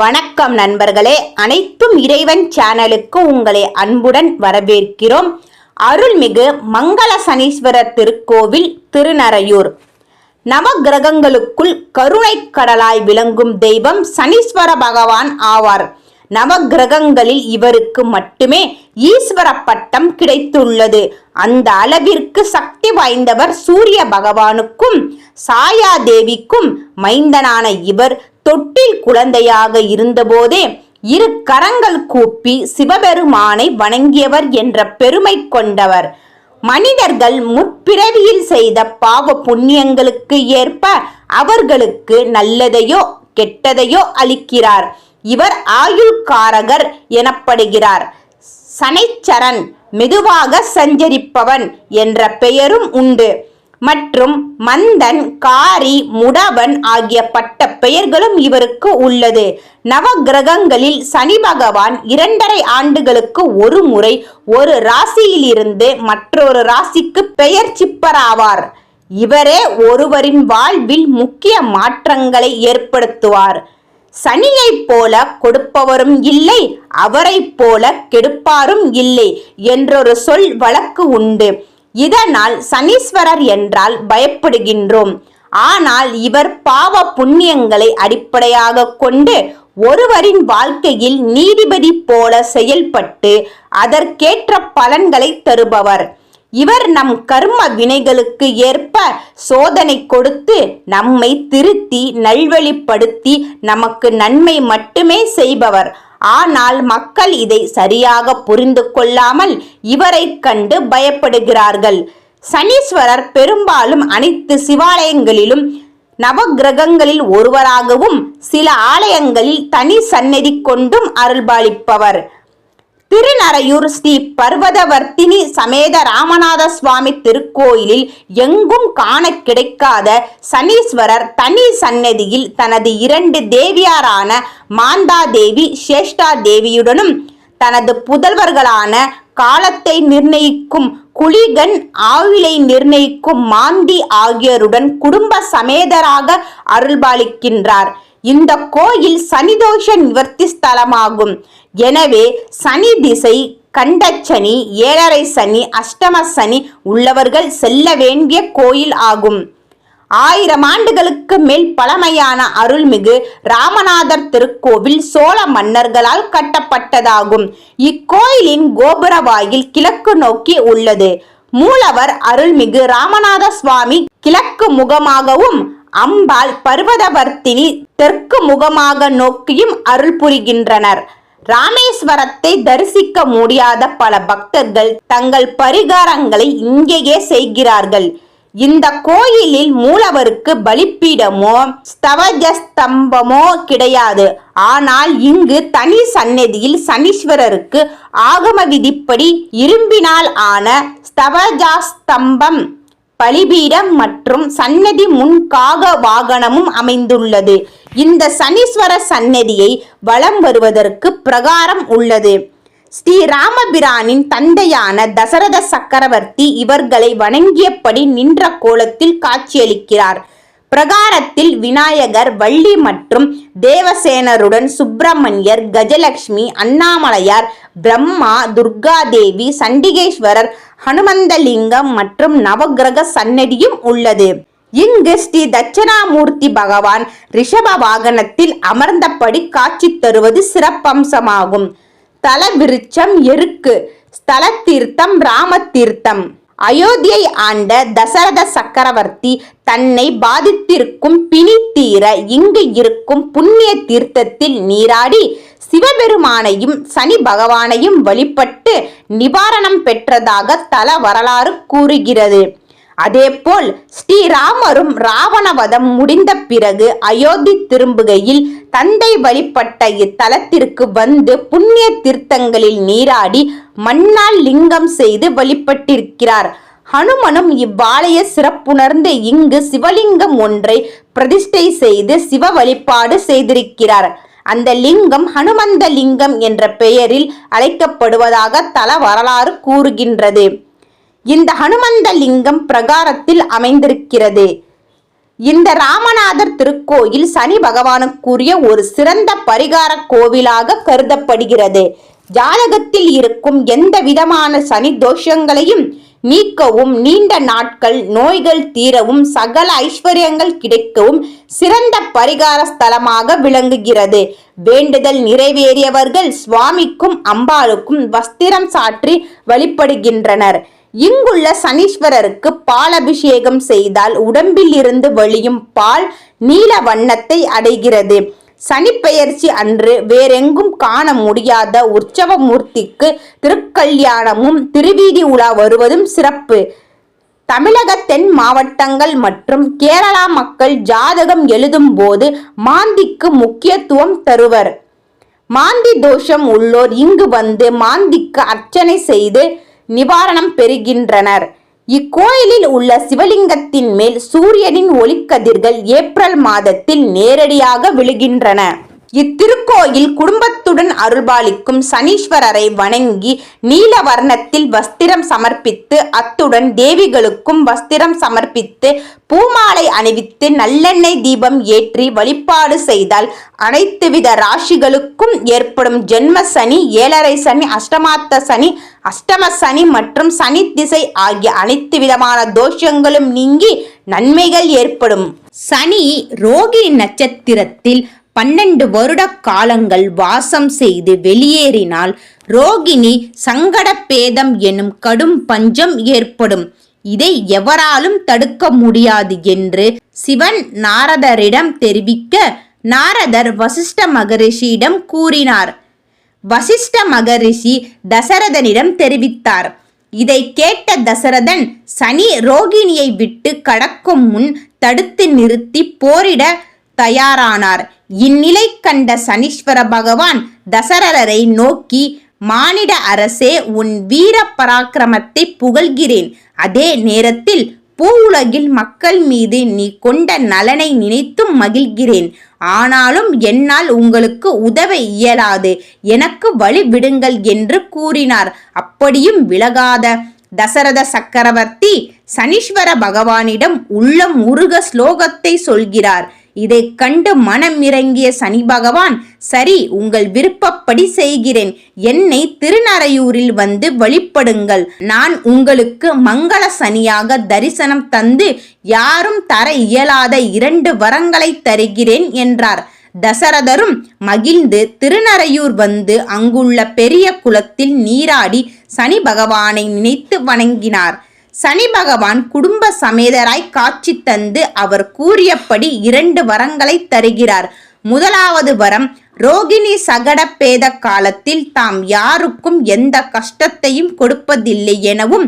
வணக்கம் நண்பர்களே. அனைத்தும் இறைவன் சேனலுக்கு உங்களை அன்புடன் வரவேற்கிறோம். அருள்மிகு மங்கள சனீஸ்வரர் திருக்கோவில் திருநறையூர். நவகிரகங்களுக்குள் கருணை கடலாய் விளங்கும் தெய்வம் சனீஸ்வர பகவான் ஆவார். நவ கிரகங்களில் இவருக்கு மட்டுமே ஈஸ்வர பட்டம் கிடைத்துள்ளது. அந்த அளவிற்கு சக்தி வாய்ந்தவர் சூரிய பகவானுக்கும் சாயா தேவிக்கும் மைந்தனான இவர் தொட்டில் குழந்தையாக இருந்தபோதே இரு கரங்கள் கூப்பி சிவபெருமானை வணங்கியவர் என்ற பெருமை கொண்டவர். மனிதர்கள் முற்பிறவியில் செய்த பாவ புண்ணியங்களுக்கு ஏற்ப அவர்களுக்கு நல்லதையோ கெட்டதையோ அளிக்கிறார். இவர் ஆயுள்காரகர் எனப்படுகிறார். சனைச்சரன் மெதுவாக சஞ்சரிப்பவன் என்ற பெயரும் உண்டு. மற்றும் மந்தன் காரி முடவன் ஆகிய பட்ட பெயர்களும் இவருக்கு உள்ளது. நவகிரகங்களில் சனி பகவான் இரண்டரை ஆண்டுகளுக்கு ஒரு முறை ஒரு ராசியிலிருந்து மற்றொரு ராசிக்கு பெயர் சிப்பராவார். இவரே ஒருவரின் வாழ்வில் முக்கிய மாற்றங்களை ஏற்படுத்துவார். சனியைப் போல கொடுப்பவரும் இல்லை அவரைப் போல கெடுப்பாரும் இல்லை என்றொரு சொல் வழக்கு உண்டு. இதனால் சனீஸ்வரர் என்றால் பயப்படுகின்றோம். ஆனால் இவர் பாவ புண்ணியங்களை அடிப்படையாக கொண்டு ஒருவரின் வாழ்க்கையில் நீதிபதி போல செயல்பட்டு அதற்கேற்ற பலன்களை தருபவர். இவர் நம் கர்ம வினைகளுக்கு ஏற்ப சோதனை கொடுத்து நம்மை திருத்தி நல்வழிப்படுத்தி நமக்கு நன்மை மட்டுமே செய்பவர். ஆனால் மக்கள் இதை சரியாக புரிந்து கொள்ளாமல் இவரை கண்டு பயப்படுகிறார்கள். சனீஸ்வரர் பெரும்பாலும் அனைத்து சிவாலயங்களிலும் நவகிரகங்களில் ஒருவராகவும் சில ஆலயங்களில் தனி சந்நிதி கொண்டும் அருள்பாலிப்பவர். திருநறையூர் ஸ்ரீ பர்வதவர்த்தினி சமேத ராமநாத சுவாமி திருக்கோயிலில் எங்கும் காண கிடைக்காத சனீஸ்வரர் தனி சன்னதியில் தனது இரண்டு தேவியாரான மாந்தா தேவி சேஷ்டா தேவியுடனும் தனது புதல்வர்களான காலத்தை நிர்ணயிக்கும் குளிகன் ஆயுளை நிர்ணயிக்கும் மாந்தி ஆகியோருடன் குடும்ப சமேதராக அருள்பாலிக்கின்றார். இந்த கோயில் சனிதோஷ நிவர்த்தி ஸ்தலமாகும். எனவே சனி திசை கண்டச்சனி ஏழரை சனி அஷ்டம சனி உள்ளவர்கள் செல்ல வேண்டிய கோயில் ஆகும். ஆயிரம் ஆண்டுகளுக்கு மேல் பழமையான அருள்மிகு ராமநாதர் திருக்கோவில் சோழ மன்னர்களால் கட்டப்பட்டதாகும். இக்கோயிலின் கோபுர வாயில் கிழக்கு நோக்கி உள்ளது. மூலவர் அருள்மிகு ராமநாத சுவாமி கிழக்கு முகமாகவும் அம்பாள் பர்வதவர்த்தினி தெற்கு முகமாக நோக்கியும் அருள் புரிகின்றனர். ராமேஸ்வரத்தை தரிசிக்க முடியாத பல பக்தர்கள் தங்கள் பரிகாரங்களை இங்கேயே செய்கிறார்கள். இந்த கோயிலில் மூலவருக்கு பலிப்பீடமோ ஸ்தவஜஸ்தம்பமோ கிடையாது. ஆனால் இங்கு தனி சன்னதியில் சனீஸ்வரருக்கு ஆகம விதிப்படி இரும்பினால் ஆன ஸ்தவஜாஸ்தம்பம் பலிபீடம் மற்றும் சன்னதி முன் காக வாகனமும் அமைந்துள்ளது. இந்த சனீஸ்வர சன்னதியை வலம் வருவதற்கு பிரகாரம் உள்ளது. ஸ்ரீ ராமபிரானின் தந்தையான தசரத சக்கரவர்த்தி இவர்களை வணங்கியபடி நின்ற கோலத்தில் காட்சியளிக்கிறார். பிரகாரத்தில் விநாயகர் வள்ளி மற்றும் தேவசேனருடன் சுப்பிரமணியர் கஜலட்சுமி அண்ணாமலையார் பிரம்மா துர்காதேவி சண்டிகேஸ்வரர் ஹனுமந்தலிங்கம் மற்றும் நவகிரக சன்னதியும் உள்ளது. இங்கு ஸ்ரீ தட்சணாமூர்த்தி பகவான் ரிஷப வாகனத்தில் அமர்ந்தபடி காட்சி தருவது சிறப்பம்சமாகும். தல விருட்சம் எருக்கு ஸ்தல தீர்த்தம் ராம தீர்த்தம் அயோத்தியை ஆண்ட தசரத சக்கரவர்த்தி தன்னை பாதித்திருக்கும் பிணி தீர இங்கு இருக்கும் புண்ணிய தீர்த்தத்தில் நீராடி சிவபெருமானையும் சனி பகவானையும் வழிபட்டு நிவாரணம் பெற்றதாக தல வரலாறு கூறுகிறது. அதேபோல் ஸ்ரீராமரும் ராவணவதம் முடிந்த பிறகு அயோத்தி திரும்புகையில் தந்தை வழிபட்ட இத்தலத்திற்கு வந்து புண்ணிய தீர்த்தங்களில் நீராடி மண்ணால் லிங்கம் செய்து வழிபட்டிருக்கிறார். ஹனுமனும் இவ்வாலய சிறப்புணர்ந்து இங்கு சிவலிங்கம் ஒன்றை பிரதிஷ்டை செய்து சிவ வழிபாடு செய்திருக்கிறார். அந்த லிங்கம் ஹனுமந்த லிங்கம் என்ற பெயரில் அழைக்கப்படுவதாக தல வரலாறு கூறுகின்றது. இந்த ஹனுமந்த லிங்கம் பிரகாரத்தில் அமைந்திருக்கிறது. இந்த ராமநாதர் திருக்கோயில் சனி பகவானுக்குரிய ஒரு சிறந்த பரிகார கோவிலாக கருதப்படுகிறது. ஜாதகத்தில் இருக்கும் எந்த விதமான சனி தோஷங்களையும் நீக்கவும் நீண்ட நாட்கள் நோய்கள் தீரவும் சகல ஐஸ்வர்யங்கள் கிடைக்கவும் சிறந்த பரிகார ஸ்தலமாக விளங்குகிறது. வேண்டுதல் நிறைவேறியவர்கள் சுவாமிக்கும் அம்பாளுக்கும் வஸ்திரம் சாற்றி வழிபடுகின்றனர். இங்குள்ள சனீஸ்வரருக்கு பாலபிஷேகம் செய்தால் உடம்பில் இருந்து வழியும் பால் நீல வண்ணத்தை அடைகிறது. சனிப்பெயர்ச்சி அன்று வேறெங்கும் காண முடியாத உற்சவ மூர்த்திக்கு திருக்கல்யாணமும் திருவீதி உலா வருவதும் சிறப்பு. தமிழக தென் மாவட்டங்கள் மற்றும் கேரளா மக்கள் ஜாதகம் எழுதும் போது மாந்திக்கு முக்கியத்துவம் தருவர். மாந்தி தோஷம் உள்ளோர் இங்கு வந்து மாந்திக்கு அர்ச்சனை செய்து நிவாரணம் பெறுகின்றனர். இக்கோயிலில் உள்ள சிவலிங்கத்தின் மேல் சூரியனின் ஒளிக்கதிர்கள் ஏப்ரல் மாதத்தில் நேரடியாக விழுகின்றன. இத்திருக்கோயில் குடும்பத்துடன் அருள்பாலிக்கும் சனீஸ்வரரை வணங்கி நீல வர்ணத்தில் வஸ்திரம் சமர்ப்பித்து அத்துடன் தேவிகளுக்கும் வஸ்திரம் சமர்ப்பித்து பூமாலை அணிவித்து நல்லெண்ணெய் தீபம் ஏற்றி வழிபாடு செய்தால் அனைத்து வித ராசிகளுக்கும் ஏற்படும் ஜென்ம சனி ஏழரை சனி அஷ்டமாத்த சனி அஷ்டம சனி மற்றும் சனி திசை ஆகிய அனைத்து விதமான தோஷங்களும் நீங்கி நன்மைகள் ஏற்படும். சனி ரோகி நட்சத்திரத்தில் பன்னெண்டு வருட காலங்கள் வாசம் செய்து வெளியேறினால் ரோகிணி சங்கட பேதம் எனும் கடும் பஞ்சம் ஏற்படும். இதை எவராலும் தடுக்க முடியாது என்று சிவன் நாரதரிடம் தெரிவிக்க நாரதர் வசிஷ்ட மகரிஷியிடம் கூறினார். வசிஷ்ட மகரிஷி தசரதனிடம் தெரிவித்தார். இதை கேட்ட தசரதன் சனி ரோகிணியை விட்டு கடக்கும் முன் தடுத்து நிறுத்தி போரிட தயாரானார். இந்நிலை கண்ட சனீஸ்வர பகவான் தசரதரை நோக்கி மானிட அரசே உன் வீர பராக்கிரமத்தை புகழ்கிறேன். அதே நேரத்தில் பூவுலகில் மக்கள் மீது நீ கொண்ட நலனை நினைத்தும் மகிழ்கிறேன். ஆனாலும் என்னால் உங்களுக்கு உதவ இயலாது. எனக்கு வழி விடுங்கள் என்று கூறினார். அப்படியும் விலகாத தசரத சக்கரவர்த்தி சனீஸ்வர பகவானிடம் உள்ளம் உருக ஸ்லோகத்தை சொல்கிறார். இதைக் கண்டு மனம் இறங்கிய சனி பகவான் சரி உங்கள் விருப்பப்படி செய்கிறேன். என்னை திருநறையூரில் வந்து வழிபடுங்கள். நான் உங்களுக்கு மங்கள சனியாக தரிசனம் தந்து யாரும் தர இயலாத இரண்டு வரங்களை தருகிறேன் என்றார். தசரதரும் மகிழ்ந்து திருநறையூர் வந்து அங்குள்ள பெரிய குளத்தில் நீராடி சனி பகவானை நினைத்து வணங்கினார். சனி பகவான் குடும்ப சமேதராய் காட்சி தந்து அவர் கூறியபடி இரண்டு வரங்களை தருகிறார். முதலாவது வரம் ரோகிணி சகட பேத காலத்தில் தாம் யாருக்கும் எந்த கஷ்டத்தையும் கொடுப்பதில்லை எனவும்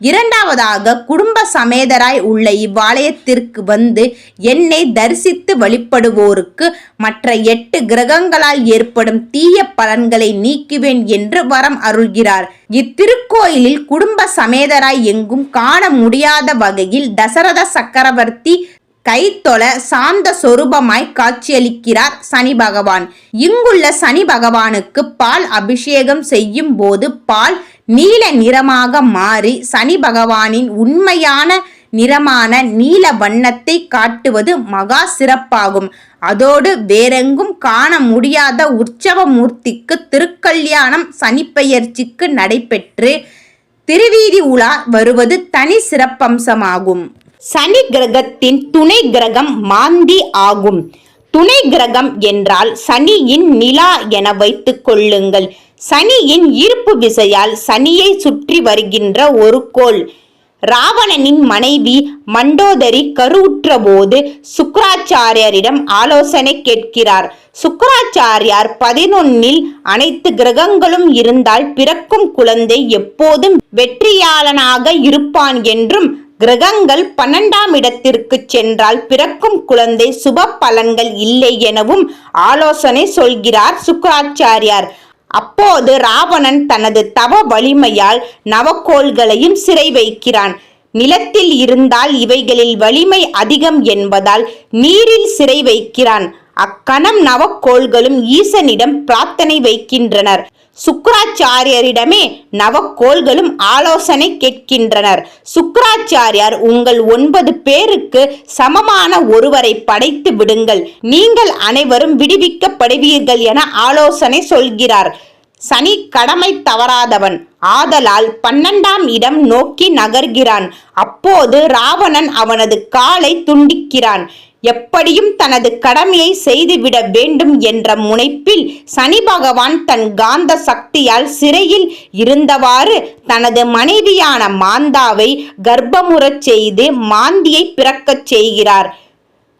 இரண்டாவதாக குடும்ப சமேதராய் உள்ள இவ்வாலயத்திற்கு வந்து என்னை தரிசித்து வழிபடுவோருக்கு மற்ற எட்டு கிரகங்களால் ஏற்படும் தீய பலன்களை நீக்குவேன் என்று வரம் அருள்கிறார். இத்திருக்கோயிலில் குடும்ப சமேதராய் எங்கும் காண முடியாத வகையில் தசரத சக்கரவர்த்தி கைத்தொல சாந்த சொரூபமாய் காட்சியளிக்கிறார் சனி பகவான். இங்குள்ள சனி பகவானுக்கு பால் அபிஷேகம் செய்யும் போது பால் நீல நிறமாக மாறி சனி பகவானின் உண்மையான நிறமான நீல வண்ணத்தை காட்டுவது மகா சிறப்பாகும். அதோடு வேறெங்கும் காண முடியாத உற்சவ மூர்த்திக்கு திருக்கல்யாணம் சனிப்பெயர்ச்சிக்கு நடைபெற்று திருவீதி உலா வருவது தனி சிறப்பம்சமாகும். சனி கிரகத்தின் துணை கிரகம் மாந்தி ஆகும். துணை கிரகம் என்றால் சனியின் நிலா என வைத்துக் கொள்ளுங்கள். சனியின் ஈர்ப்பு விசையால் சனியை சுற்றி வருகின்ற ஒரு கோள். ராவணனின் மனைவி மண்டோதரி கருவுற்ற போது சுக்கராச்சாரியரிடம் ஆலோசனை கேட்கிறார். சுக்கராச்சாரியார் பதினொன்னில் அனைத்து கிரகங்களும் இருந்தால் பிறக்கும் குழந்தை எப்போதும் வெற்றியாளனாக இருப்பான் என்றும் கிரகங்கள் பன்னெண்டாம் இடத்திற்கு சென்றால் பிறக்கும் குழந்தை சுப பலன்கள் இல்லை எனவும் ஆலோசனை சொல்கிறார் சுக்கராச்சாரியார். அப்போது ராவணன் தனது தவ வலிமையால் நவக்கோள்களையும் சிறை வைக்கிறான். நிலத்தில் இருந்தால் இவைகளில் வலிமை அதிகம் என்பதால் நீரில் சிறை வைக்கிறான். அக்கணம் நவக்கோள்களும் ஈசனிடம் பிரார்த்தனை வைக்கின்றனர். சுக்கராச்சாரியரிடமே நவக்கோள்களும் ஆலோசனை கேட்கின்றனர். சுக்கராச்சாரியார் உங்கள் ஒன்பது பேருக்கு சமமான ஒருவரை படைத்து விடுங்கள். நீங்கள் அனைவரும் விடுவிக்கப்படுவீர்கள் என ஆலோசனை சொல்கிறார். சனி கடமை தவறாதவன் ஆதலால் பன்னெண்டாம் இடம் நோக்கி நகர்கிறான். அப்போது ராவணன் அவனது காலை துண்டிக்கிறான். எப்படியும் தனது கடமையை செய்துவிட வேண்டும் என்ற முனைப்பில் சனி பகவான் தன் காந்த சக்தியால் சிறையில் இருந்தவாறு தனது மனைவியான மாந்தாவை கர்ப்பமுறச் செய்து மாந்தியை பிறக்கச் செய்கிறார்.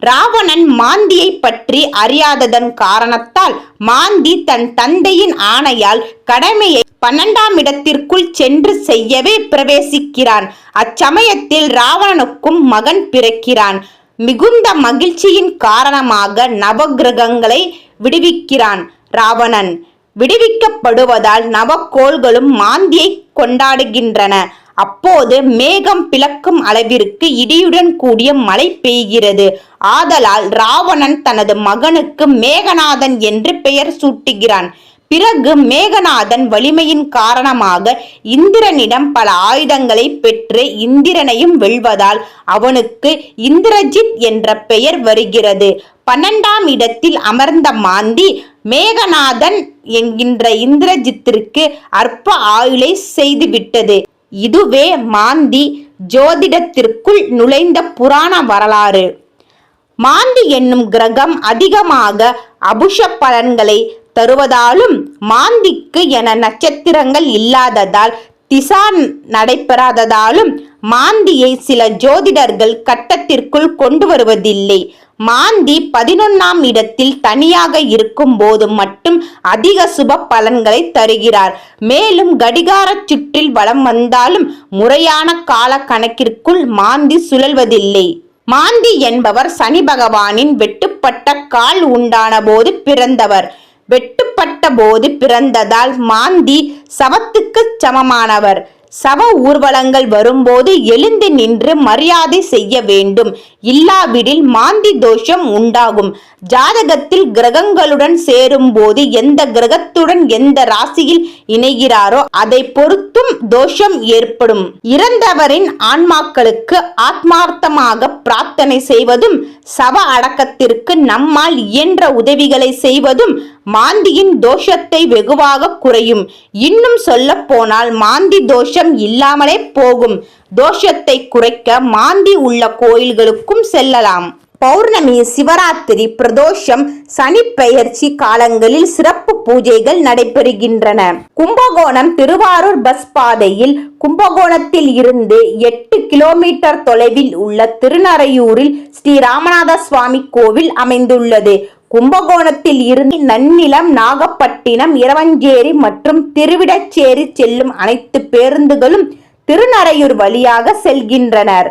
ராவணன் மாந்தியை பற்றி அறியாததன் காரணத்தால் மாந்தி தன் தந்தையின் ஆணையால் கடமையை பன்னெண்டாம் இடத்திற்குள் சென்று செய்யவே பிரவேசிக்கிறான். அச்சமயத்தில் ராவணனுக்கும் மகன் பிறக்கிறான். மிகுந்த மகிழ்ச்சியின் காரணமாக நவகிரகங்களை விடுவிக்கிறான் ராவணன். விடுவிக்கப்படுவதால் நவக்கோள்களும் மாந்தியை கொண்டாடுகின்றன. அப்போது மேகம் பிளக்கும் அளவிற்கு இடியுடன் கூடிய மழை பெய்கிறது. ஆதலால் ராவணன் தனது மகனுக்கு மேகநாதன் என்று பெயர் சூட்டுகிறான். பிறகு மேகநாதன் வலிமையின் காரணமாக இந்திரனிடம் பல ஆயுதங்களை பெற்று இந்திரனையும் வெல்வதால் அவனுக்கு இந்திரஜித் என்ற பெயர் வருகிறது. பன்னெண்டாம் இடத்தில் அமர்ந்த மாந்தி மேகநாதன் என்கின்ற இந்திரஜித்திற்கு அற்ப ஆயுளை செய்துவிட்டது. இதுவே மாந்தி ஜோதிடத்திற்குள் நுழைந்த புராண வரலாறு. மாந்தி என்னும் கிரகம் அதிகமாக அபுஷ பலன்களை தருவதாலும் மாந்திக்கு என நட்சத்திரங்கள் இல்லாததால் திசா நடைபெறாததாலும் மாந்தியை சில ஜோதிடர்கள் கட்டத்திற்குள் கொண்டு வருவதில்லை. மாந்தி பதினொன்னாம் இடத்தில் தனியாக இருக்கும் போது மட்டும் அதிக சுப பலன்களை தருகிறார். மேலும் கடிகார சுற்றில் வலம் வந்தாலும் முறையான கால கணக்கிற்குள் மாந்தி சுழல்வதில்லை. மாந்தி என்பவர் சனி பகவானின் வெட்டுப்பட்ட கால் உண்டான போது பிறந்தவர். வெட்டுப்பட்ட போது பிறந்ததால் மாந்தி சவத்துக்கு சமமானவர். சவ ஊர்வலங்கள் வரும்போது எழுந்து நின்று மரியாதை செய்ய வேண்டும். இல்லாவிடில் மாந்தி தோஷம் உண்டாகும். ஜாதகத்தில் கிரகங்களுடன் சேரும் போது எந்த கிரகத்துடன் எந்த ராசியில் இணைகிறாரோ அதை பொறுத்தும் தோஷம் ஏற்படும். இறந்தவரின் ஆன்மாக்களுக்கு ஆத்மார்த்தமாக பிரார்த்தனை செய்வதும் சவ அடக்கத்திற்கு நம்மால் இயன்ற உதவிகளை செய்வதும் மாந்தியின் தோஷத்தை வெகுவாக குறையும். இன்னும் சொல்ல போனால் மாந்தி தோஷம் இல்லாமலே போகும். தோஷத்தை குறைக்க மாந்தி உள்ள கோயில்களுக்கும் செல்லலாம். பௌர்ணமி சிவராத்திரி பிரதோஷம் சனிப்பெயர்ச்சி காலங்களில் சிறப்பு பூஜைகள் நடைபெறுகின்றன. கும்பகோணம் திருவாரூர் பஸ் பாதையில் கும்பகோணத்தில் இருந்து எட்டு கிலோமீட்டர் தொலைவில் உள்ள திருநறையூரில் ஸ்ரீ ராமநாத சுவாமி கோவில் அமைந்துள்ளது. கும்பகோணத்தில் இருந்து நன்னிலம் நாகப்பட்டினம் இரவஞ்சேரி மற்றும் திருவிடச்சேரி செல்லும் அனைத்து பேருந்துகளும் திருநறையூர் வழியாக செல்கின்றனர்.